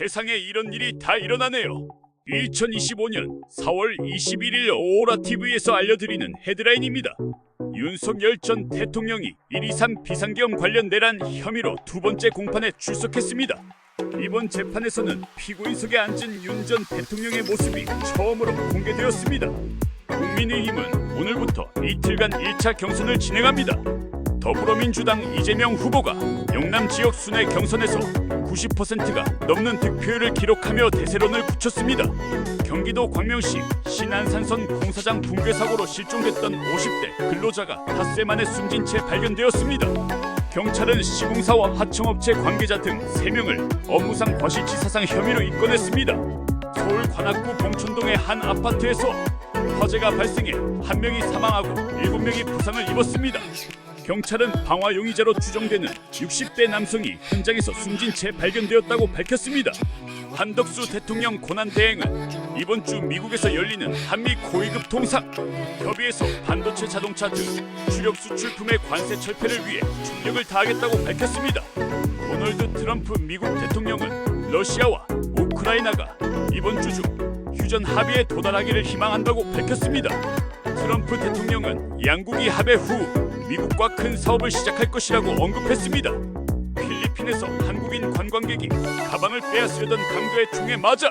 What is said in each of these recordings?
세상에 이런 일이 다 일어나네요. 2025년 4월 21일 오라 TV에서 알려드리는 헤드라인입니다. 윤석열 전 대통령이 123 비상계엄 관련 내란 혐의로 두 번째 공판에 출석했습니다. 이번 재판에서는 피고인석에 앉은 윤 전 대통령의 모습이 처음으로 공개되었습니다. 국민의힘은 오늘부터 이틀간 1차 경선을 진행합니다. 더불어민주당 이재명 후보가 영남 지역 순회 경선에서 90%가 넘는 득표율을 기록하며 대세론을 굳혔습니다. 경기도 광명시 신안산선 공사장 붕괴 사고로 실종됐던 50대 근로자가 닷새 만에 숨진 채 발견되었습니다. 경찰은 시공사와 하청업체 관계자 등 3명을 업무상 과실치사상 혐의로 입건했습니다. 서울 관악구 봉천동의 한 아파트에서 화재가 발생해 한 명이 사망하고 7명이 부상을 입었습니다. 경찰은 방화 용의자로 추정되는 60대 남성이 현장에서 숨진 채 발견되었다고 밝혔습니다. 한덕수 대통령 고난 대행은 이번 주 미국에서 열리는 한미 고위급 통상 협의에서 반도체 자동차 등 주력 수출품의 관세 철폐를 위해 총력을 다하겠다고 밝혔습니다. 도널드 트럼프 미국 대통령은 러시아와 우크라이나가 이번 주 중 휴전 합의에 도달하기를 희망한다고 밝혔습니다. 트럼프 대통령은 양국이 합의 후 미국과 큰 사업을 시작할 것이라고 언급했습니다. 필리핀에서 한국인 관광객이 가방을 빼앗으려던 강도의 총에 맞아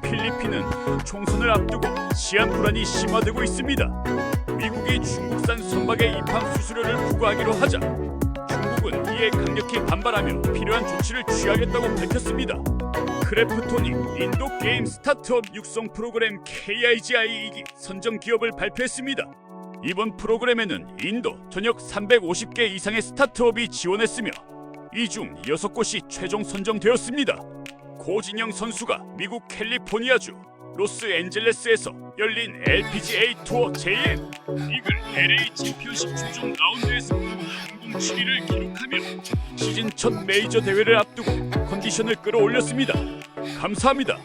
필리핀은 총선을 앞두고 치안 불안이 심화되고 있습니다. 미국이 중국산 선박의 입항 수수료를 부과하기로 하자 중국은 이에 강력히 반발하며 필요한 조치를 취하겠다고 밝혔습니다. 크래프톤이 인도 게임 스타트업 육성 프로그램 KIGI 2기 선정 기업을 발표했습니다. 이번 프로그램에는 인도 전역 350개 이상의 스타트업이 지원했으며 이 중 6곳이 최종 선정되었습니다. 고진영 선수가 미국 캘리포니아주 로스앤젤레스에서 열린 LPGA 투어 JM 이글 LA 챔피언십 최종 라운드에서 항공 7위를 기록하며 시즌 첫 메이저 대회를 앞두고 컨디션을 끌어올렸습니다. 감사합니다.